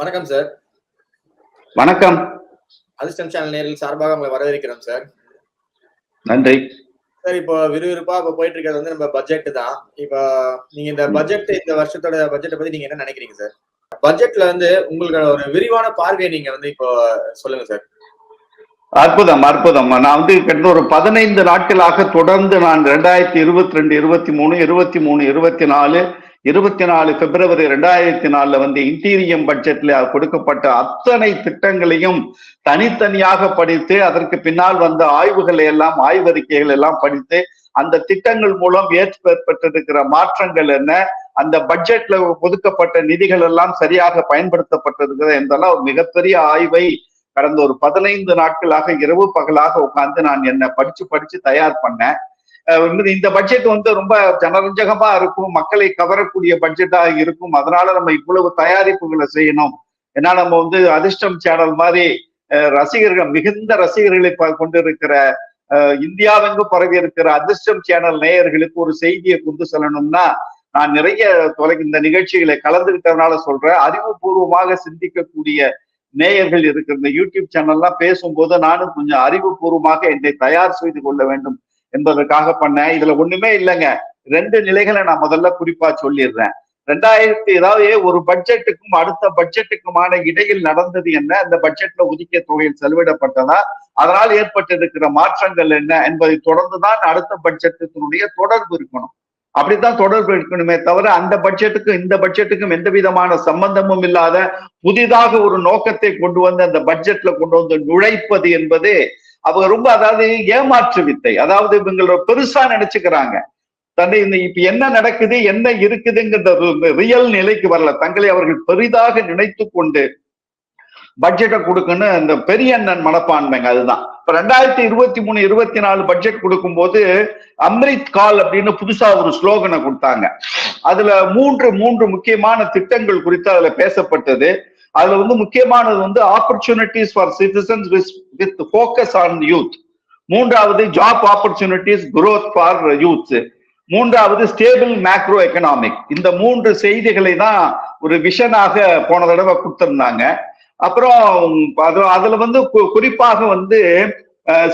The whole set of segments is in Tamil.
வணக்கம் சார் வணக்கம். அதிர்ஷ்டம் சேனல் நேரில் சார்பாக உங்களை வரவேற்கிறோம் சார் நன்றி. சார் இப்போ விறுவிறுப்பா இப்போ போயிட்டு இருக்கிறது வந்து நம்ம பட்ஜெட் தான். இப்போ நீங்க இந்த பட்ஜெட் இந்த வருஷத்தோட பட்ஜெட்டை பத்தி நீங்க என்ன நினைக்கிறீங்க சார் பட்ஜெட்ல வந்து உங்களுக்கு ஒரு விரிவான பார்வையை நீங்க வந்து இப்போ சொல்லுங்க சார் அற்புதம் அற்புதம். நான் வந்து கிட்ட ஒரு பதினைந்து நாட்களாக தொடர்ந்து நான் ரெண்டாயிரத்தி இருபத்தி ரெண்டு இருபத்தி மூணு இருபத்தி மூணு இருபத்தி நாலு இருபத்தி நாலு பிப்ரவரி ரெண்டாயிரத்தி நாலுல வந்து இன்டீரியம் பட்ஜெட்ல கொடுக்கப்பட்ட அத்தனை திட்டங்களையும் தனித்தனியாக படித்து அதற்கு பின்னால் வந்த ஆய்வுகளை எல்லாம் ஆய்வறிக்கைகள் எல்லாம் படித்து அந்த திட்டங்கள் மூலம் ஏற்பட்டிருக்கிற மாற்றங்கள் என்ன அந்த பட்ஜெட்ல ஒதுக்கப்பட்ட நிதிகள் எல்லாம் சரியாக பயன்படுத்தப்பட்டிருக்கிறது என்பதெல்லாம் ஒரு மிகப்பெரிய ஆய்வை கடந்த ஒரு பதினைந்து நாட்களாக இரவு பகலாக உட்கார்ந்து நான் என்ன படிச்சு படிச்சு தயார் பண்ணேன். இந்த பட்ஜெட் வந்து ரொம்ப ஜனரஞ்சகமா இருக்கும். மக்களை கவரக்கூடிய பட்ஜெட்டா இருக்கும். அதனால நம்ம இவ்வளவு தயாரிப்புகளை செய்யணும். ஏன்னா நம்ம வந்து அதிர்ஷ்டம் சேனல் மாதிரி ரசிகர்கள் மிகுந்த ரசிகர்களை கொண்டிருக்கிற இந்தியாவெங்கு பரவி இருக்கிற அதிர்ஷ்டம் சேனல் நேயர்களுக்கு ஒரு செய்தியை கொண்டு செல்லணும்னா நான் நிறைய தொலை இந்த நிகழ்ச்சிகளை கலந்துகிட்டதுனால சொல்றேன். அறிவுபூர்வமாக சிந்திக்கக்கூடிய நேயர்கள் இருக்கிற இந்த யூடியூப் சேனல்லாம் பேசும்போது நானும் கொஞ்சம் அறிவுபூர்வமாக என்னை தயார் செய்து கொள்ள வேண்டும். என்பதற்காக பண்ணேன். இதுல ஒண்ணுமே இல்லைங்க. ரெண்டு நிலைகளை நான் முதல்ல குறிப்பா சொல்லிடுறேன். ரெண்டாயிரத்தி ஏதாவது ஒரு பட்ஜெட்டுக்கும் அடுத்த பட்ஜெட்டுக்குமான இடையில் நடந்தது என்ன? அந்த பட்ஜெட்ல ஒதுக்கிய தொகையில் செலவிடப்பட்டதா? அதனால் ஏற்பட்டிருக்கிற மாற்றங்கள் என்ன? என்பதை தொடர்ந்துதான் அடுத்த பட்ஜெட்டினுடைய தொடர்பு இருக்கணும். அப்படித்தான் தொடர்பு இருக்கணுமே தவிர அந்த பட்ஜெட்டுக்கும் இந்த பட்ஜெட்டுக்கும் எந்த விதமான சம்பந்தமும் இல்லாத புதிதாக ஒரு நோக்கத்தை கொண்டு வந்து அந்த பட்ஜெட்ல கொண்டு வந்து நுழைப்பது என்பது அவங்க ரொம்ப அதாவது ஏமாற்று வித்தை அதாவது இவங்கள பெருசா நினைச்சுக்கிறாங்க. தன்னை இந்த இப்ப என்ன நடக்குது என்ன இருக்குதுங்கிற ரியல் நிலைக்கு வரல. தங்களை அவர்கள் பெரிதாக நினைத்து கொண்டு பட்ஜெட்டை கொடுக்கணும் இந்த பெரிய அண்ணன் மனப்பான்மைங்க அதுதான். இப்ப ரெண்டாயிரத்தி இருபத்தி மூணு இருபத்தி நாலு பட்ஜெட் கொடுக்கும் போது அம்ரித் கால் அப்படின்னு புதுசா ஒரு ஸ்லோகனை கொடுத்தாங்க. அதுல மூன்று மூன்று முக்கியமான திட்டங்கள் குறித்து அதுல பேசப்பட்டது. அதுல வந்து முக்கியமானது வந்து opportunities for citizens with focus on youth மூன்றாவது job opportunities growth for youth மூன்றாவது ஸ்டேபிள் மேக்ரோ எக்கனாமிக் இந்த மூன்று செய்திகளை தான் ஒரு விஷனாக போன தடவை கொடுத்திருந்தாங்க. அப்புறம் அது அதுல வந்து குறிப்பாக வந்து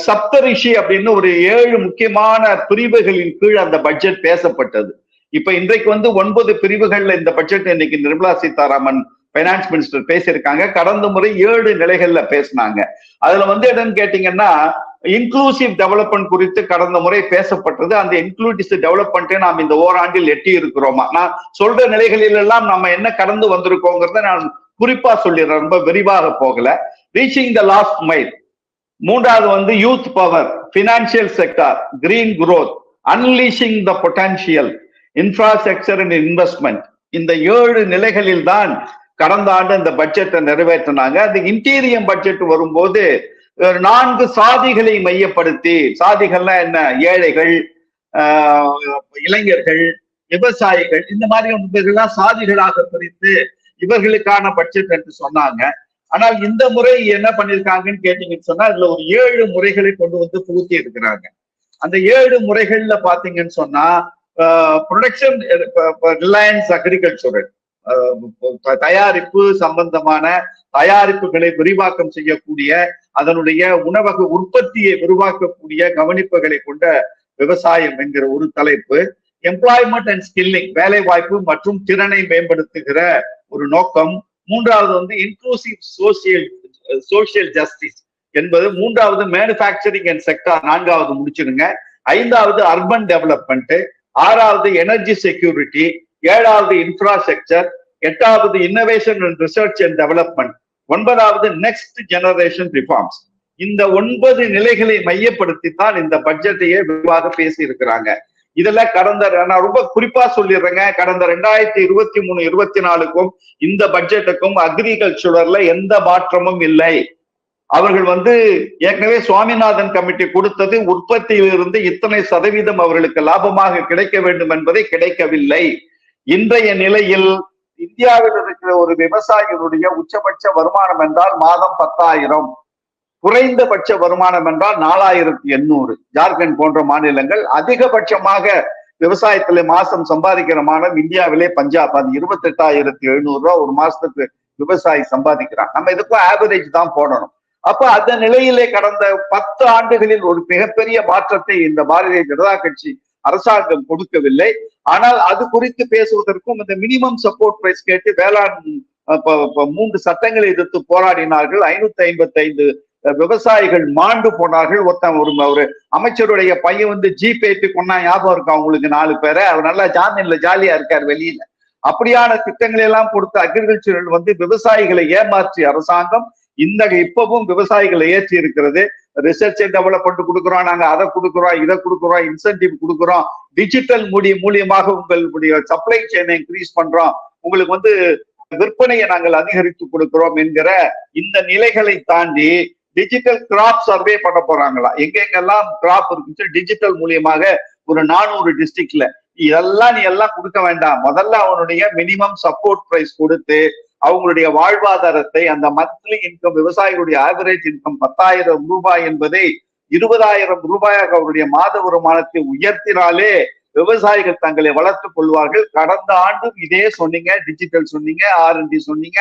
சப்தரிஷி அப்படின்னு ஒரு ஏழு முக்கியமான பிரிவுகளின் கீழ் அந்த பட்ஜெட் பேசப்பட்டது. இப்ப இன்றைக்கு வந்து ஒன்பது பிரிவுகள்ல இந்த பட்ஜெட் இன்னைக்கு நிர்மலா சீதாராமன் பைனான்ஸ் மினிஸ்டர் பேசியிருக்காங்க. கடந்த முறை ஏழு நிலைகள்ல பேசினாங்க. அதுல வந்து என்னன்னு கேட்டீங்கன்னா இன்க்ளூசிவ் டெவலப்மெண்ட் குறித்து கடந்த முறை பேசப்பட்டது. அந்த இன்க்ளூசிவ் டெவலப்மெண்ட்டை நாம் இந்த ஓராண்டில் எட்டி இருக்கிறோமா? நான் சொல்ற நிலைகளில் எல்லாம் நம்ம என்ன கடந்து வந்திருக்கோங்கிறத நான் குறிப்பா சொல்லிடுறேன். ரொம்ப விரிவாக போகல. ரீச்சிங் த லாஸ்ட் மைல் மூன்றாவது வந்து youth power financial sector green growth unleashing the potential infrastructure and investment இந்த ஏழு நிலைகளில் தான் கடந்த ஆண்டு இந்த பட்ஜெட்டை நிறைவேற்றினாங்க. அந்த இன்டீரியம் பட்ஜெட் வரும்போது நான்கு சாதிகளை மையப்படுத்தி சாதிகள்லாம் என்ன? ஏழைகள் இளைஞர்கள் விவசாயிகள் இந்த மாதிரி இவர்கள்லாம் சாதிகளாக பிரித்து இவர்களுக்கான பட்ஜெட் என்று சொன்னாங்க. ஆனால் இந்த முறை என்ன பண்ணிருக்காங்கன்னு கேட்டீங்கன்னு சொன்னா இதுல ஒரு ஏழு முறைகளை கொண்டு வந்து புகுத்தி இருக்கிறாங்க. அந்த ஏழு முறைகள்ல பாத்தீங்கன்னு சொன்னா ப்ரொடக்ஷன் ரிலையன்ஸ் அக்ரிகல்ச்சரல் தயாரிப்பு சம்பந்தமான தயாரிப்புகளை விரிவாக்கம் செய்யக்கூடிய அதனுடைய உணவக உற்பத்தியை விரிவாக்கக்கூடிய கவனிப்புகளை கொண்ட விவசாயம் என்கிற ஒரு தலைப்பு எம்ப்ளாய்மெண்ட் அண்ட் ஸ்கில்லிங் வேலை வாய்ப்பு மற்றும் திறனை மேம்படுத்துகிற ஒரு நோக்கம். மூன்றாவது வந்து இன்க்ளூசிவ் சோசியல் சோசியல் ஜஸ்டிஸ் என்பது மூன்றாவது மேனுபேக்சரிங் அண்ட் செக்டார் நான்காவது முடிச்சிருங்க. ஐந்தாவது அர்பன் டெவலப்மெண்ட் ஆறாவது எனர்ஜி செக்யூரிட்டி ஏழாவது இன்ஃப்ராஸ்ட்ரக்சர் எட்டாவது innovation and research and development ஒன்பதாவது நெக்ஸ்ட் ஜெனரேஷன் ரிஃபார்ம்ஸ் இந்த ஒன்பது நிலைகளை மையப்படுத்தி தான் இந்த பட்ஜெட்டையே விரிவாக பேசி இருக்கிறாங்க இதுல கடந்த நான் ரொம்ப குறிப்பா சொல்லிடுறேங்க. கடந்த ரெண்டாயிரத்தி இருபத்தி மூணு இருபத்தி நாலுக்கும் இந்த பட்ஜெட்டுக்கும் அக்ரிகல்ச்சரில் எந்த மாற்றமும் இல்லை. அவர்கள் வந்து ஏற்கனவே சுவாமிநாதன் கமிட்டி கொடுத்தது உற்பத்தியிலிருந்து இத்தனை சதவீதம் அவர்களுக்கு லாபமாக கிடைக்க வேண்டும் என்பதை கிடைக்கவில்லை. இன்றைய நிலையில் இந்தியாவில் இருக்கிற ஒரு விவசாயிகளுடைய உச்சபட்ச வருமானம் என்றால் மாதம் பத்தாயிரம். குறைந்தபட்ச வருமானம் என்றால் நாலாயிரத்தி எண்ணூறு. ஜார்க்கண்ட் போன்ற மாநிலங்கள் அதிகபட்சமாக விவசாயத்துல மாசம் சம்பாதிக்கிற மாதம் இந்தியாவிலே பஞ்சாப் அது இருபத்தி எட்டாயிரத்தி எழுநூறு ரூபா ஒரு மாசத்துக்கு விவசாயி சம்பாதிக்கிறான். நம்ம இதுக்கும் ஆவரேஜ் தான் போடணும். அப்ப அந்த நிலையிலே கடந்த பத்து ஆண்டுகளில் ஒரு மிகப்பெரிய மாற்றத்தை இந்த பாரதிய ஜனதா கட்சி அரசாங்கம் கொடுக்கவில்லை. ஆனால் அது குறித்து பேசுவதற்கும் இந்த மினிமம் சப்போர்ட் பிரைஸ் கேட்டு வேளாண் மூன்று சட்டங்களை எதிர்த்து போராடினார்கள். ஐநூத்தி ஐம்பத்தி ஐந்து விவசாயிகள் மாண்டு போனார்கள். ஒருத்தன் ஒரு ஒரு அமைச்சருடைய பையன் வந்து ஜிபேக்கு ஏற்றி கொண்டா ஞாபகம் இருக்கா அவங்களுக்கு நாலு பேரை? அவர் நல்லா ஜாமீன்ல ஜாலியா இருக்கார் வெளியில. அப்படியான திட்டங்களை எல்லாம் கொடுத்த அக்ரிகல்ச்சரல் வந்து விவசாயிகளை ஏமாற்றிய அரசாங்கம் இந்த இப்பவும் விவசாயிகளை ஏற்றி இருக்கிறது. ரிசர்ச்சை டெவலப் டெவலப்மெண்ட் கொடுக்குறோம் நாங்க அதை கொடுக்குறோம் இதை கொடுக்குறோம் இன்சென்டிவ் கொடுக்குறோம். டிஜிட்டல் மூடி மூலியமாக உங்களுடைய சப்ளை செயினை இன்க்ரீஸ் பண்றோம். உங்களுக்கு வந்து விற்பனையை நாங்கள் அதிகரித்து கொடுக்கிறோம் என்கிற இந்த நிலைகளை தாண்டி டிஜிட்டல் கிராப் சர்வே பண்ண போறாங்களா? எங்கெங்கெல்லாம் கிராப் இருந்துச்சு டிஜிட்டல் மூலியமாக ஒரு நானூறு டிஸ்ட்ரிக்ட்ல இதெல்லாம் நீ எல்லாம் கொடுக்க வேண்டாம். முதல்ல அவனுடைய மினிமம் சப்போர்ட் பிரைஸ் கொடுத்து அவங்களுடைய வாழ்வாதாரத்தை அந்த மந்த்லி இன்கம் விவசாயிகளுடைய ஆவரேஜ் இன்கம் பத்தாயிரம் ரூபாய் என்பதை இருபதாயிரம் ரூபாயாக அவருடைய மாத வருமானத்தை உயர்த்தினாலே விவசாயிகள் தங்களை வளர்த்துக் கொள்வார்கள். கடந்த ஆண்டும் இதே சொன்னீங்க டிஜிட்டல் சொன்னீங்க ஆர்என்டி சொன்னீங்க.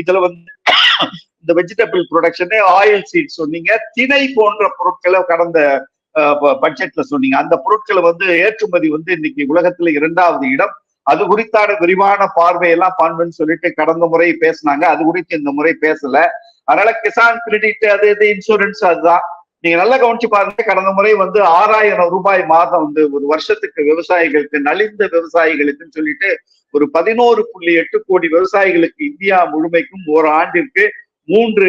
இதுல வந்து இந்த வெஜிடபிள் ப்ரொடக்ஷனு ஆயில் சீட் சொன்னீங்க. திணை போன்ற பொருட்களை கடந்த பட்ஜெட்ல சொன்னீங்க. அந்த பொருட்களை வந்து ஏற்றுமதி வந்து இன்னைக்கு உலகத்துல இரண்டாவது இடம். அது குறித்தான விரிவான பார்வையெல்லாம் பான்பன் சொல்லிட்டு கடந்த முறை பேசினாங்க. அது குறித்து இந்த முறை பேசல. அதனால கிசான் கிரெடிட் அது இது இன்சூரன்ஸ் அதுதான். நீங்க நல்லா கவனிச்சு பாருங்க கடந்த முறை வந்து ஆறாயிரம் ரூபாய் மாதம் வந்து ஒரு வருஷத்துக்கு விவசாயிகளுக்கு நலிந்த விவசாயிகளுக்குன்னு சொல்லிட்டு ஒரு பதினோரு புள்ளி எட்டு கோடி விவசாயிகளுக்கு இந்தியா முழுமைக்கும் ஒரு ஆண்டிற்கு மூன்று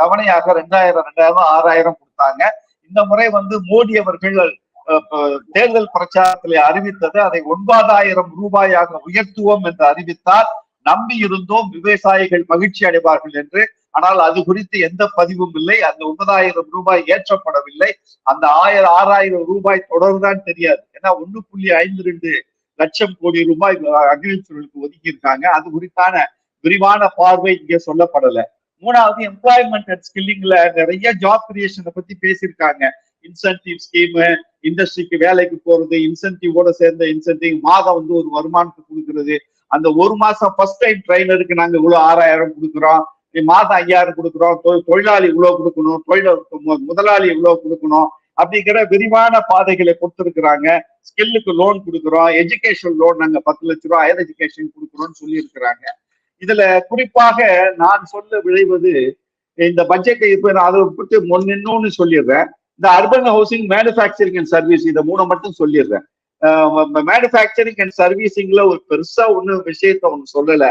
தவணையாக ரெண்டாயிரம் ரெண்டாயிரம் ஆறாயிரம் கொடுத்தாங்க. இந்த முறை வந்து மோடி அவர்கள் தேர்தல் பிரச்சாரத்தில் அறிவித்தது அதை ஒன்பதாயிரம் ரூபாயாக உயர்த்துவோம் என்று அறிவித்தால் நம்பி இருந்தோம் விவசாயிகள் மகிழ்ச்சி அடைவார்கள் என்று. ஆனால் அது குறித்து எந்த பதிவும் இல்லை. அந்த ஒன்பதாயிரம் ரூபாய் ஏற்றப்படவில்லை. அந்த ஆயிரம் ஆறாயிரம் ரூபாய் தொடர்தான் தெரியாது. ஏன்னா ஒண்ணு புள்ளி ஐந்து ரெண்டு லட்சம் கோடி ரூபாய் அக்ரிகல்ச்சர்களுக்கு ஒதுக்கி இருக்காங்க அது குறித்தான விரிவான பார்வை இங்கே சொல்லப்படல. மூணாவது எம்ப்ளாய்மெண்ட் அண்ட் ஸ்கில்லிங்ல நிறைய ஜாப் கிரியேஷனை பத்தி பேசியிருக்காங்க. இன்சென்டிவ் ஸ்கீமு இண்டஸ்ட்ரிக்கு வேலைக்கு போறது இன்சென்டிவோட சேர்ந்த இன்சென்டிவ் மாதம் வந்து ஒரு வருமானத்தை கொடுக்கறது. அந்த ஒரு மாசம் ஃபர்ஸ்ட் டைம் ட்ரைனருக்கு நாங்க இவ்வளவு ஆறாயிரம் கொடுக்குறோம். மாதம் ஐயாயிரம் கொடுக்குறோம். தொழிலாளி இவ்வளவு கொடுக்கணும். தொழில் முதலாளி இவ்வளவு கொடுக்கணும். அப்படிங்கிற விரிவான பாதைகளை கொடுத்துருக்குறாங்க. ஸ்கில்லுக்கு லோன் கொடுக்குறோம். எஜுகேஷன் லோன் நாங்க பத்து லட்ச ரூபா ஹையர் எஜுகேஷன் கொடுக்குறோம்னு சொல்லி இருக்கிறாங்க இதுல குறிப்பாக நான் சொல்ல விளைவது இந்த பட்ஜெட்டை இப்ப நான் அதை விட்டு முன்னின்னு சொல்லிடுறேன். இந்த urban housing manufacturing and service இதை மூணு மட்டும் சொல்லிடுறேன். மேனுஃபேக்சரிங் அண்ட் சர்வீசிங்ல ஒரு பெருசா ஒண்ணு விஷயத்த ஒன்று சொல்லல.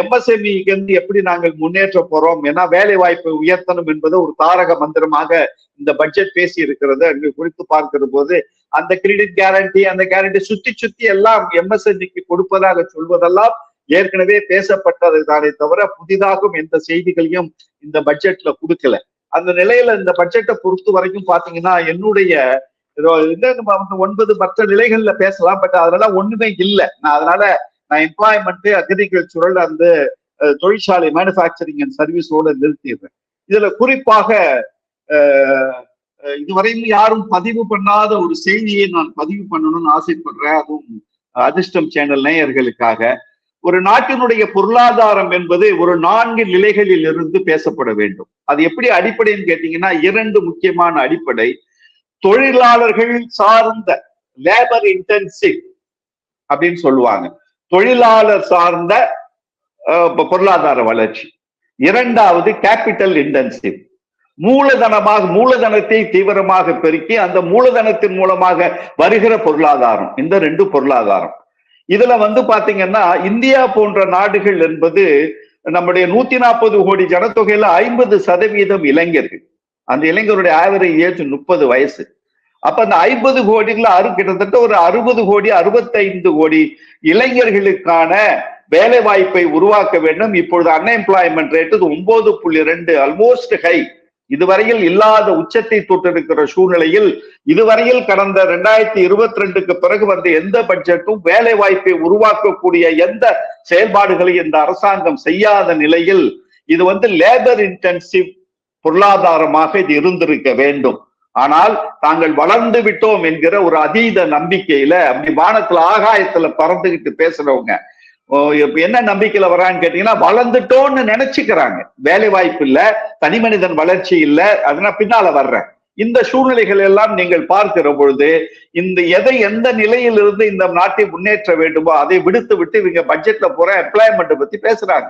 எம்எஸ்எம்இக்கு வந்து எப்படி நாங்கள் முன்னேற்ற போறோம் ஏன்னா வேலை வாய்ப்பை உயர்த்தணும் என்பது ஒரு தாரக மந்திரமாக இந்த பட்ஜெட் பேசி இருக்கிறது அங்கு குறித்து பார்க்கிற போது அந்த கிரெடிட் கேரண்டி அந்த கேரண்டி சுத்தி சுத்தி எல்லாம் எம்எஸ்எம்இக்கு கொடுப்பதாக சொல்வதெல்லாம் ஏற்கனவே பேசப்பட்டது தானே தவிர புதிதாகவும் எந்த செய்திகளையும் இந்த பட்ஜெட்ல கொடுக்கல. அந்த நிலையில இந்த பட்ஜெட்டை பொறுத்த வரைக்கும் பாத்தீங்கன்னா என்னுடைய ஒன்பது மற்ற நிலைகள்ல பேசலாம் பட் அதனால ஒண்ணுமே இல்லை. நான் அதனால நான் எம்ப்ளாய்மெண்ட் அக்ரிகல்ச்சரல் அந்த தொழிற்சாலை மேனுஃபேக்சரிங் அண்ட் சர்வீஸோட நிறுத்திடுறேன். இதுல குறிப்பாக இதுவரையும் யாரும் பதிவு பண்ணாத ஒரு செய்தியை நான் பதிவு பண்ணணும்னு ஆசைப்படுறேன். அதுவும் அதிர்ஷ்டம் சேனல் நேயர்களுக்காக. ஒரு நாட்டினுடைய பொருளாதாரம் என்பது ஒரு நான்கு நிலைகளில் இருந்து பேசப்பட வேண்டும். அது எப்படி அடிப்படைன்னு கேட்டீங்கன்னா இரண்டு முக்கியமான அடிப்படை. தொழிலாளர்கள் சார்ந்த லேபர் இன்டென்சிவ் அப்படின்னு சொல்லுவாங்க. தொழிலாளர் சார்ந்த பொருளாதார வளர்ச்சி. இரண்டாவது கேபிட்டல் இன்டென்சிவ் மூலதனமாக மூலதனத்தை தீவிரமாக பெருக்கி அந்த மூலதனத்தின் மூலமாக வருகிற பொருளாதாரம். இந்த ரெண்டு பொருளாதாரம். இதுல வந்து பாத்தீங்கன்னா இந்தியா போன்ற நாடுகள் என்பது நம்முடைய நூத்தி நாற்பது கோடி ஜனத்தொகையில ஐம்பது சதவீதம் இளைஞர்கள். அந்த இளைஞருடைய ஆவரேஜ் ஏஜ் முப்பது வயசு. அப்ப அந்த ஐம்பது கோடிகள் அறு கிட்டத்தட்ட ஒரு அறுபது கோடி அறுபத்தைந்து கோடி இளைஞர்களுக்கான வேலை வாய்ப்பை உருவாக்க வேண்டும். இப்பொழுது அன்எம்ப்ளாய்மெண்ட் ரேட்டு ஒன்பது புள்ளி ரெண்டு ஆல்மோஸ்ட் ஹை இதுவரையில் இல்லாத உச்சத்தை தொட்டிருக்கிற சூழ்நிலையில் இதுவரையில் கடந்த ரெண்டாயிரத்தி இருபத்தி ரெண்டுக்கு பிறகு வந்த எந்த பட்ஜெட்டும் வேலை வாய்ப்பை உருவாக்கக்கூடிய எந்த செயல்பாடுகளை இந்த அரசாங்கம் செய்யாத நிலையில் இது வந்து லேபர் இன்டென்சிவ் பொருளாதாரமாக இது இருந்திருக்க வேண்டும். ஆனால் தாங்கள் வளர்ந்து விட்டோம் என்கிற ஒரு அதீத நம்பிக்கையில அப்படி வானத்துல ஆகாயத்துல பறந்துகிட்டு பேசுறவங்க என்ன நம்பிக்கையில வரான்னு கேட்டீங்கன்னா வளர்ந்துட்டோம்னு நினைச்சுக்கிறாங்க. வேலை வாய்ப்பு இல்ல தனி மனிதன் வளர்ச்சி இல்ல அதனால பின்னால வர்றேன். இந்த சூழ்நிலைகள் எல்லாம் நீங்கள் பார்க்கிற பொழுது இந்த எதை எந்த நிலையிலிருந்து இந்த நாட்டை முன்னேற்ற வேண்டுமோ அதை விடுத்து விட்டு இவங்க பட்ஜெட்ல போற எம்ப்ளாய்மெண்ட் பத்தி பேசுறாங்க.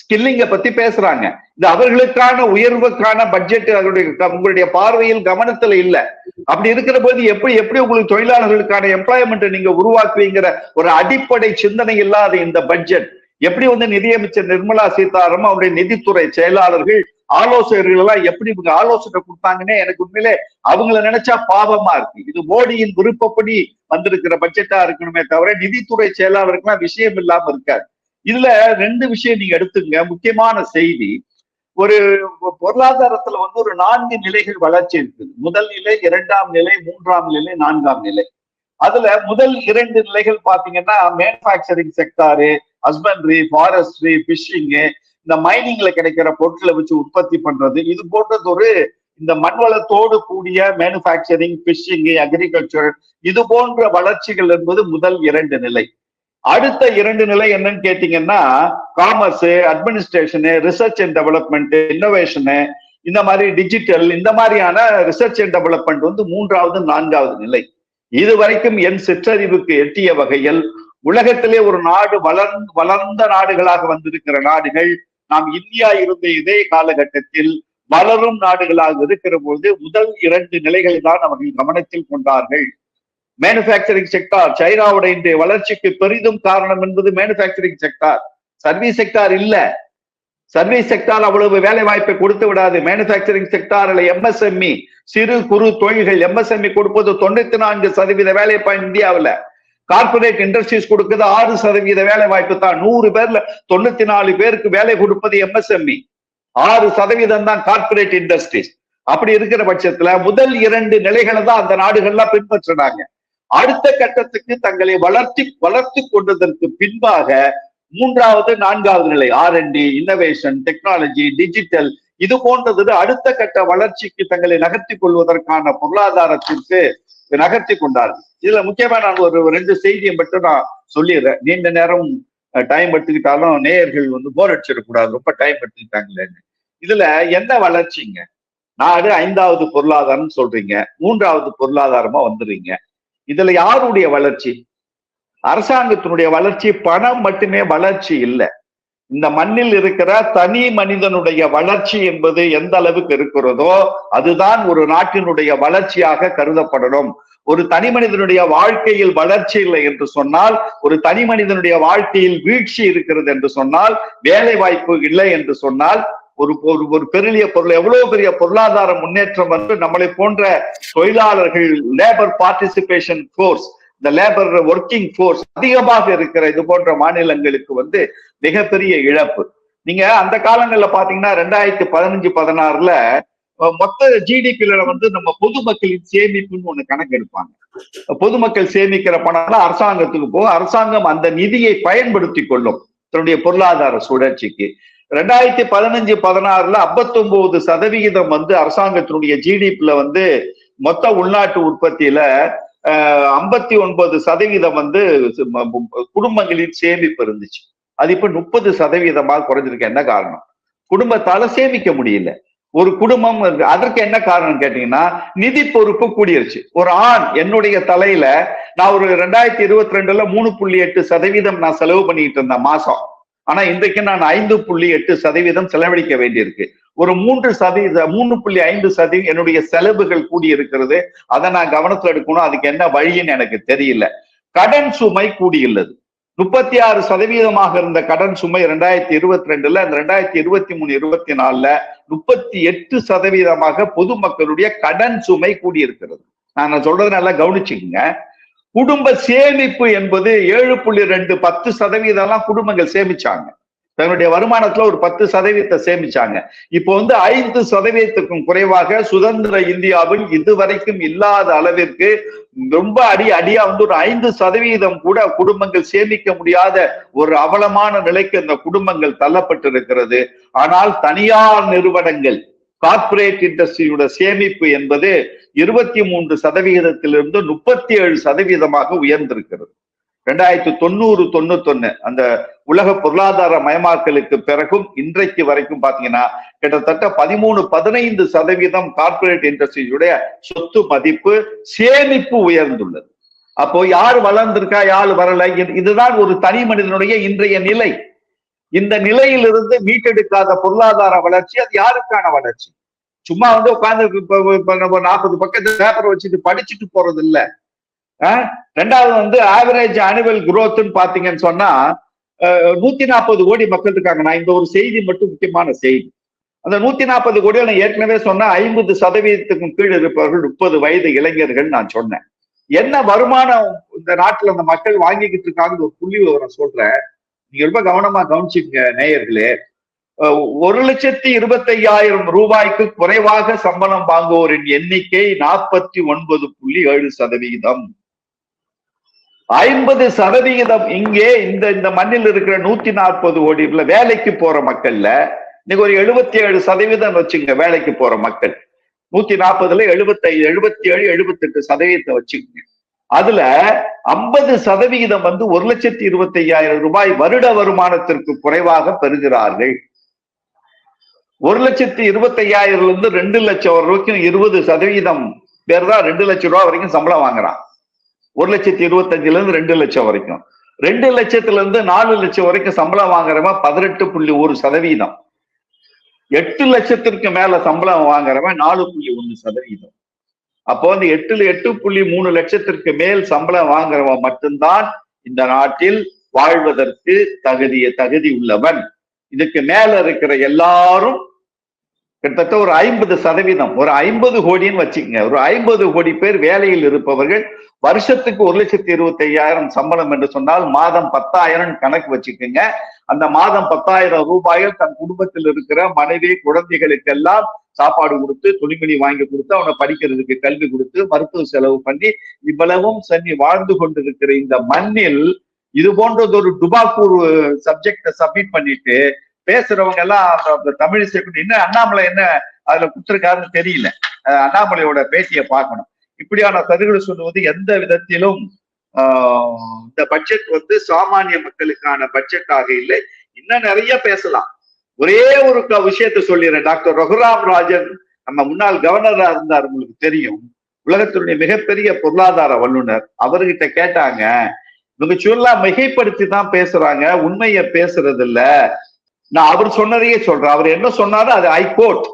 ஸ்கில்லிங்க பத்தி பேசுறாங்க. இது அவர்களுக்கான உயர்வுக்கான பட்ஜெட் அவருடைய உங்களுடைய பார்வையில் கவனத்துல இல்ல. அப்படி இருக்கிற போது எப்படி எப்படி உங்களுக்கு தொழிலாளர்களுக்கான எம்ப்ளாய்மெண்ட் நீங்க உருவாக்குவீங்கிற ஒரு அடிப்படை சிந்தனை இல்லாத இந்த பட்ஜெட் எப்படி வந்து நிதியமைச்சர் நிர்மலா சீதாராமன் அவருடைய நிதித்துறை செயலாளர்கள் ஆலோசகர்கள் எல்லாம் எப்படி இவங்க ஆலோசனை கொடுத்தாங்கன்னே எனக்கு உண்மையிலே அவங்கள நினைச்சா பாவமா இருக்கு. இது மோடியின் விருப்பப்படி வந்திருக்கிற பட்ஜெட்டா இருக்கணுமே தவிர நிதித்துறை செயலாளருக்குலாம் விஷயம் இல்லாம இருக்காது. இதுல ரெண்டு விஷயம் நீங்க எடுத்துங்க முக்கியமான செய்தி ஒரு பொருளாதாரத்துல வந்து ஒரு நான்கு நிலைகள் வளர்ச்சி இருக்குது. முதல் நிலை இரண்டாம் நிலை மூன்றாம் நிலை நான்காம் நிலை. அதுல முதல் இரண்டு நிலைகள் பாத்தீங்கன்னா manufacturing sector husbandry forestry fishing இந்த மைனிங்ல கிடைக்கிற பொருட்களை வச்சு உற்பத்தி பண்றது. இது போன்றது ஒரு இந்த மண்வளத்தோடு கூடிய மேனுபேக்சரிங் பிஷிங் அக்ரிகல்ச்சர் இது போன்ற வளர்ச்சிகள் என்பது முதல் இரண்டு நிலை. அடுத்த இரண்டு நிலை என்னன்னு கேட்டீங்கன்னா காமர்ஸ் அட்மினிஸ்ட்ரேஷனு ரிசர்ச் அண்ட் டெவலப்மெண்ட் இன்னோவேஷனு இந்த மாதிரி டிஜிட்டல் இந்த மாதிரியான ரிசர்ச் அண்ட் டெவலப்மெண்ட் வந்து மூன்றாவது நான்காவது நிலை. இது வரைக்கும் என் சிற்றறிவுக்கு எட்டிய வகையில் உலகத்திலே ஒரு நாடு வளர் வளர்ந்த நாடுகளாக வந்திருக்கிற நாடுகள் நாம் இந்தியா இருந்த இதே காலகட்டத்தில் வளரும் நாடுகளாக இருக்கிற பொழுது முதல் இரண்டு நிலைகளை தான் அவர்கள் கவனத்தில் கொண்டார்கள். மேனுபேக்சரிங் செக்டார் சைனாவுடைய இன்றைய வளர்ச்சிக்கு பெரிதும் காரணம் என்பது மேனுபேக்சரிங் செக்டார் சர்வீஸ் செக்டார் இல்ல. சர்வீஸ் செக்டார் அவ்வளவு வேலை வாய்ப்பை கொடுத்து விடாது. மேனுபேக்சரிங் செக்டார்ல எம்எஸ்எம்இ சிறு குறு தொழில்கள். எம்எஸ்எம்இ கொடுப்பது தொண்ணூத்தி நான்கு சதவீத வேலை இந்தியாவுல. கார்பரேட் இண்டஸ்ட்ரீஸ் கொடுக்குது ஆறு சதவீத வேலை வாய்ப்பு தான். நூறு பேர்ல தொண்ணூத்தி நாலு பேருக்கு வேலை கொடுப்பது எம்எஸ்எம்இ ஆறு சதவீதம் தான் கார்பரேட் இண்டஸ்ட்ரீஸ் அப்படி இருக்கிற பட்சத்துல முதல் இரண்டு நிலைகளை தான் அந்த நாடுகள்லாம் பின்பற்றினாங்க அடுத்த கட்டத்துக்கு தங்களை வளர்த்தி வளர்த்து கொண்டதற்கு பின்பாக மூன்றாவது நான்காவது நிலை R and D innovation technology digital இது போன்றது அடுத்த கட்ட வளர்ச்சிக்கு தங்களை நகர்த்தி கொள்வதற்கான பொருளாதாரத்திற்கு நகர்த்தி கொண்டார்கள் இதுல முக்கியமா நான் ஒரு ரெண்டு செய்தியை மட்டும் நான் சொல்லிடுறேன். நீண்ட நேரம் டைம் எடுத்துக்கிட்டாலும் நேயர்கள் வந்து போர் அடிச்சிடக்கூடாது. ரொம்ப டைம் எடுத்துக்கிட்டாங்களேன்னு இதுல என்ன வளர்ச்சிங்க? நாடு ஐந்தாவது பொருளாதாரம் சொல்றீங்க. மூன்றாவது பொருளாதாரமா வந்துடுறீங்க. இதுல யாருடைய வளர்ச்சி? அரசாங்கத்தினுடைய வளர்ச்சி பணம் மட்டுமே வளர்ச்சி இல்லை. இந்த மண்ணில் இருக்கிற தனி மனிதனுடைய வளர்ச்சி என்பது எந்த அளவுக்கு இருக்கிறதோ அதுதான் ஒரு நாட்டினுடைய வளர்ச்சியாக கருதப்படணும். ஒரு தனி மனிதனுடைய வாழ்க்கையில் வளர்ச்சி இல்லை என்று சொன்னால் ஒரு தனி மனிதனுடைய வாழ்க்கையில் வீழ்ச்சி இருக்கிறது என்று சொன்னால் வேலை வாய்ப்பு இல்லை என்று சொன்னால் ஒரு ஒரு ஒரு பெரிய பொருள் எவ்வளவு பெரிய பொருளாதார முன்னேற்றம் வந்து நம்மளை போன்ற தொழிலாளர்கள் லேபர் பார்ட்டிசிபேஷன் ஃபோர்ஸ் இந்த லேபர் ஒர்க்கிங் ஃபோர்ஸ் அதிகமாக இருக்கிற இது போன்ற மாநிலங்களுக்கு வந்து மிகப்பெரிய இழப்பு. நீங்க அந்த காலங்கள்ல பாத்தீங்கன்னா ரெண்டாயிரத்தி பதினஞ்சு பதினாறுல மொத்த ஜிடிபில வந்து நம்ம பொதுமக்களின் சேமிப்புன்னு ஒண்ணு கணக்கு எடுப்பாங்க. பொதுமக்கள் சேமிக்கிற பணம்லாம் அரசாங்கத்துக்கு போகும். அரசாங்கம் அந்த நிதியை பயன்படுத்தி கொள்ளும். தன்னுடைய பொருளாதார சுழற்சிக்கு. ரெண்டாயிரத்தி பதினஞ்சு பதினாறுல ஐம்பத்தொன்பது சதவிகிதம் வந்து அரசாங்கத்தினுடைய ஜிடிபில வந்து மொத்த உள்நாட்டு உற்பத்தியில ஐம்பத்தி ஒன்பது சதவீதம் வந்து குடும்பங்களின் சேமிப்பு இருந்துச்சு. அது இப்ப முப்பது சதவீதமாக குறைஞ்சிருக்கு. என்ன காரணம்? குடும்பத்தால சேமிக்க முடியல. ஒரு குடும்பம் அதற்கு என்ன காரணம் கேட்டீங்கன்னா நிதி பொறுப்பு கூடியிருச்சு ஒரு ஆண் என்னுடைய தலையில நான் ஒரு ரெண்டாயிரத்தி இருபத்தி ரெண்டுல மூணு புள்ளி எட்டு சதவீதம் நான் செலவு பண்ணிட்டு இருந்தேன் மாசம். ஆனா இன்றைக்கு நான் ஐந்து புள்ளி எட்டு சதவீதம் செலவழிக்க வேண்டியிருக்கு. ஒரு மூன்று சதவீத மூணு புள்ளி ஐந்து சதவீதம் என்னுடைய செலவுகள் கூடி இருக்கிறது அதை நான் கவனத்துல எடுக்கணும். அதுக்கு என்ன வழின்னு எனக்கு தெரியல. கடன் சுமை கூடியுள்ளது. முப்பத்தி ஆறு சதவீதமாக இருந்த கடன் சுமை ரெண்டாயிரத்தி இருபத்தி ரெண்டுல அந்த ரெண்டாயிரத்தி இருபத்தி மூணு இருபத்தி நாலுல முப்பத்தி எட்டு சதவீதமாக பொதுமக்களுடைய கடன் சுமை கூடியிருக்கிறது. நான் சொல்றது நல்லா கவனிச்சுக்கோங்க. குடும்ப சேமிப்பு என்பது ஏழு புள்ளி ரெண்டு பத்து சதவீதம்லாம் குடும்பங்கள் சேமிச்சாங்க. தன்னுடைய வருமானத்துல ஒரு பத்து சதவீதத்தை சேமிச்சாங்க. இப்போ வந்து ஐந்து சதவீதத்துக்கும் குறைவாக சுதந்திர இந்தியாவில் இதுவரைக்கும் இல்லாத அளவிற்கு ரொம்ப அடி அடியா வந்து ஒரு ஐந்து சதவீதம் கூட குடும்பங்கள் சேமிக்க முடியாத ஒரு அவலமான நிலைக்கு அந்த குடும்பங்கள் தள்ளப்பட்டிருக்கிறது. ஆனால் தனியார் நிறுவனங்கள் கார்ப்பரேட் இண்டஸ்ட்ரியோட சேமிப்பு என்பது இருபத்தி மூன்று சதவிகிதத்திலிருந்து முப்பத்தி ஏழு சதவீதமாக உயர்ந்திருக்கிறது. ரெண்டாயிரத்தி தொண்ணூறு தொண்ணூத்தொன்னு அந்த உலக பொருளாதார மயமாக்கலுக்கு பிறகும் இன்றைக்கு வரைக்கும் பாத்தீங்கன்னா கிட்டத்தட்ட பதிமூணு பதினைந்து சதவீதம் கார்ப்பரேட் இண்டஸ்ட்ரீஸுடைய சொத்து மதிப்பு சேமிப்பு உயர்ந்துள்ளது. அப்போ யார் வளர்ந்திருக்கா யார் வரல இதுதான் ஒரு தனி மனிதனுடைய இன்றைய நிலை. இந்த நிலையிலிருந்து மீட்டெடுக்காத பொருளாதார வளர்ச்சி அது யாருக்கான வளர்ச்சி? சும்மா வந்து உட்கார்ந்து நாற்பது பக்கத்து பேப்பர் வச்சுட்டு படிச்சுட்டு போறது இல்ல. ரெண்டாவது வந்து ஆவரேஜ் அனுவல் குரோத்னு பாத்தீங்கன்னு சொன்னா நூத்தி நாற்பது கோடி மக்கள் இருக்காங்க. நான் இந்த ஒரு செய்தி மட்டும் முக்கியமான செய்தி. அந்த நூத்தி நாற்பது கோடியில் நான் ஏற்கனவே சொன்னா ஐம்பது சதவீதத்துக்கும் கீழ் இருப்பவர்கள் முப்பது வயது இளைஞர்கள் நான் சொன்னேன். என்ன வருமானம் இந்த நாட்டுல அந்த மக்கள் வாங்கிக்கிட்டு இருக்காங்க ஒரு புள்ளி விவரம் சொல்றேன். நீங்க ரொம்ப கவனமா கவனிச்சுங்க நேயர்களே. ஒரு லட்சத்தி இருபத்தையாயிரம் ரூபாய்க்கு குறைவாக சம்பளம் வாங்குவோரின் எண்ணிக்கை நாற்பத்தி ஒன்பது புள்ளி ஏழு சதவீதம் ஐம்பது சதவிகிதம் இங்கே இந்த இந்த மண்ணில் இருக்கிற நூத்தி நாற்பது கோடி வேலைக்கு போற மக்கள்ல இன்னைக்கு ஒரு எழுபத்தி ஏழு சதவீதம் வச்சுங்க வேலைக்கு போற மக்கள். நூத்தி நாற்பதுல எழுபத்தி எழுபத்தி ஏழு எழுபத்தெட்டு சதவீதத்தை வச்சுக்கோங்க. அதுல ஐம்பது சதவிகிதம் வந்து ஒரு லட்சத்தி இருபத்தி ஐயாயிரம் ரூபாய் வருட வருமானத்திற்கு குறைவாக பெறுகிறார்கள். ஒரு லட்சத்தி இருபத்தி ஐயாயிரம்ல இருந்து ரெண்டு லட்சம் வரைக்கும் இருபது சதவீதம் பேர் தான் ரெண்டு லட்சம் ரூபா வரைக்கும் சம்பளம் வாங்குறான். ஒரு லட்சத்தி இருபத்தஞ்சுல இருந்து ரெண்டு லட்சம் வரைக்கும். ரெண்டு லட்சத்துல இருந்து நாலு லட்சம் வரைக்கும் சம்பளம் வாங்குறவன் பதினெட்டு புள்ளி ஒரு சதவீதம். எட்டு லட்சத்திற்கு மேல சம்பளம் வாங்குறவன் நாலு புள்ளி ஒண்ணு சதவீதம். அப்போ வந்து எட்டுல எட்டு புள்ளி மூணு லட்சத்திற்கு மேல் சம்பளம் வாங்குறவன் மட்டும்தான் இந்த நாட்டில் வாழ்வதற்கு தகுதிய தகுதி உள்ளவன். இதுக்கு மேல இருக்கிற எல்லாரும் கிட்டத்தட்ட ஒரு ஐம்பது சதவீதம் ஒரு ஐம்பது கோடின்னு வச்சுக்கோங்க. ஒரு ஐம்பது கோடி பேர் வேலையில் இருப்பவர்கள் வருஷத்துக்கு ஒரு லட்சத்தி இருபத்தி ஐயாயிரம் சம்பளம் என்று சொன்னால் மாதம் பத்தாயிரம் கணக்கு வச்சுக்கோங்க. அந்த மாதம் பத்தாயிரம் ரூபாயில் தன் குடும்பத்தில் இருக்கிற மனைவி குழந்தைகளுக்கெல்லாம் சாப்பாடு கொடுத்து துணிமணி வாங்கி கொடுத்து அவனை படிக்கிறதுக்கு கல்வி கொடுத்து மருத்துவ செலவு பண்ணி இவ்வளவும் சென்னி வாழ்ந்து கொண்டிருக்கிற இந்த மண்ணில் இது போன்றது ஒரு டுபாக்கூர் சப்ஜெக்ட சப்மிட் பண்ணிட்டு பேசுறவங்க எல்லாம் அந்த- அந்த தமிழ் செக்யூரிட்டி என்ன அண்ணாமலை என்ன அதுல குடுத்துருக்காருன்னு தெரியல. அண்ணாமலையோட பேட்டியை பார்க்கணும். இப்படியான சதுகளை சொல்லுவது எந்த விதத்திலும் ஆஹ் இந்த பட்ஜெட் வந்து சாமானிய மக்களுக்கான பட்ஜெட்டாக இல்லை. இன்னும் நிறைய பேசலாம். ஒரே ஒரு விஷயத்தை சொல்லிடுறேன். டாக்டர் ரகுராம் ராஜன் நம்ம முன்னாள் கவர்னரா இருந்தார் உங்களுக்கு தெரியும். உலகத்தினுடைய மிகப்பெரிய பொருளாதார வல்லுனர் அவர்கிட்ட கேட்டாங்க இவங்க சொல்லா மிகைப்படுத்தி தான் பேசுறாங்க. உண்மையை பேசுறது இல்ல நான் அவர் சொன்னதையே சொல்றேன். அவர் என்ன சொன்னாரோ அது ஐ கோட்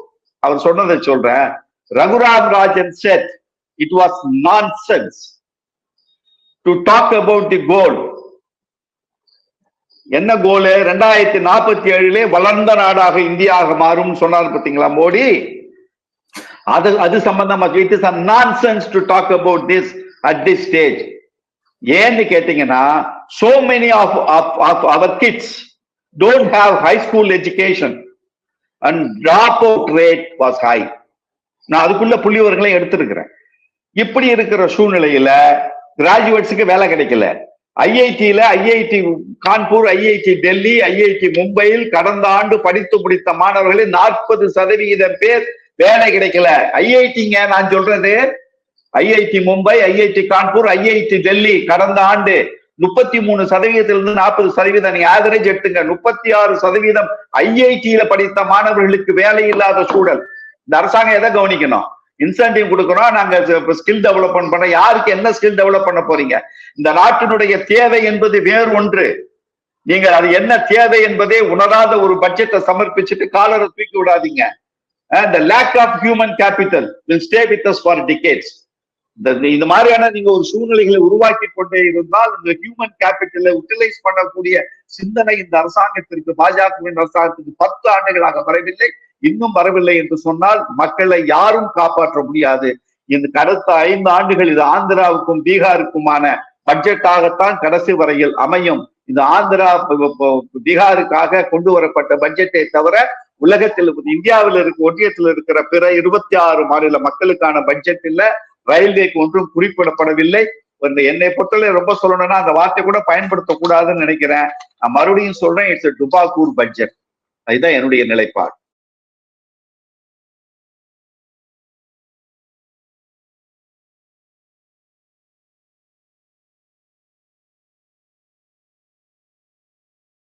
அவர் சொன்னதை சொல்றேன். Raghuram Rajan said it was nonsense to talk about the goal என்ன கோலு ரெண்டாயிரத்தி நாற்பத்தி ஏழுலே வளர்ந்த நாடாக இந்தியாக மாறும் சொன்னார் பார்த்தீங்களா மோடி? அது அது சம்பந்தமா it is nonsense to talk about this at this stage ஏன்னு கேட்டீங்கன்னா so many of of, of our don't have high school education. And dropout rate was high. நான் அதுக்குள்ள புள்ளிவரங்களை எடுத்திருக்கிறேன். இப்படி இருக்கிற சூழ்நிலையில கிராஜுவேட்ஸுக்கு வேலை கிடைக்கல. ஐஐடியில IIT Kanpur IIT Delhi IIT மும்பையில் கடந்த ஆண்டு படித்து முடித்த மாணவர்களில் நாற்பது சதவிகிதம் பேர் வேலை கிடைக்கல. ஐஐடிங்க நான் சொல்றது? IIT Mumbai IIT Kanpur IIT Delhi கடந்த ஆண்டு முப்பத்தி மூணு சதவீதத்திலிருந்து நாற்பது சதவீதம் நீ ஆவரேஜ் எடுத்துங்க. முப்பத்தி ஆறு சதவீதம் ஐஐடியில படித்த மாணவர்களுக்கு வேலை இல்லாத சூழல். இந்த அரசாங்கம் எதை கவனிக்கணும்? இன்சென்டிவ் கொடுக்கணும். நாங்க ஸ்கில் டெவலப்மெண்ட் பண்ண யாருக்கு என்ன ஸ்கில் டெவலப் பண்ண போறீங்க? இந்த நாட்டினுடைய தேவை என்பது வேறு ஒன்று. நீங்க அது என்ன தேவை என்பதே உணராத ஒரு பட்ஜெட்டை சமர்ப்பிச்சுட்டு காலரை தூக்கி விடாதீங்க. இந்த lack of human capital will stay with us for decades இந்த இந்த மாதிரியான நீங்க ஒரு சூழ்நிலைகளை உருவாக்கி கொண்டே இருந்தால் இந்த ஹியூமன் கேபிட்டலை யூட்டிலைஸ் பண்ணக்கூடிய சிந்தனை இந்த அரசாங்கத்திற்கு பாஜகவின் அரசாங்கத்துக்கு பத்து ஆண்டுகளாக வரவில்லை இன்னும் வரவில்லை என்று சொன்னால் மக்களை யாரும் காப்பாற்ற முடியாது. இந்த கடந்த ஐந்து ஆண்டுகள் இது ஆந்திராவுக்கும் பீகாருக்குமான பட்ஜெட்டாகத்தான் கடைசி வரையில் அமையும். இந்த ஆந்திரா பீகாருக்காக கொண்டு வரப்பட்ட பட்ஜெட்டை தவிர உலகத்தில் இந்தியாவில் இருக்க ஒன்றியத்தில் இருக்கிற பிற இருபத்தி ஆறு மாநில மக்களுக்கான பட்ஜெட் இல்ல ரயில்வேக்கு ஒன்றும் குறிப்பிடப்படவில்லை. என்னை பொறுத்தவரை ரொம்ப சொல்லணும்னா அந்த வார்த்தை கூட பயன்படுத்தக்கூடாதுன்னு நினைக்கிறேன். நான் மறுபடியும் சொல்றேன் இட்ஸ் டுபாக்கூர் பட்ஜெட் அதுதான் என்னுடைய நிலைப்பாடு.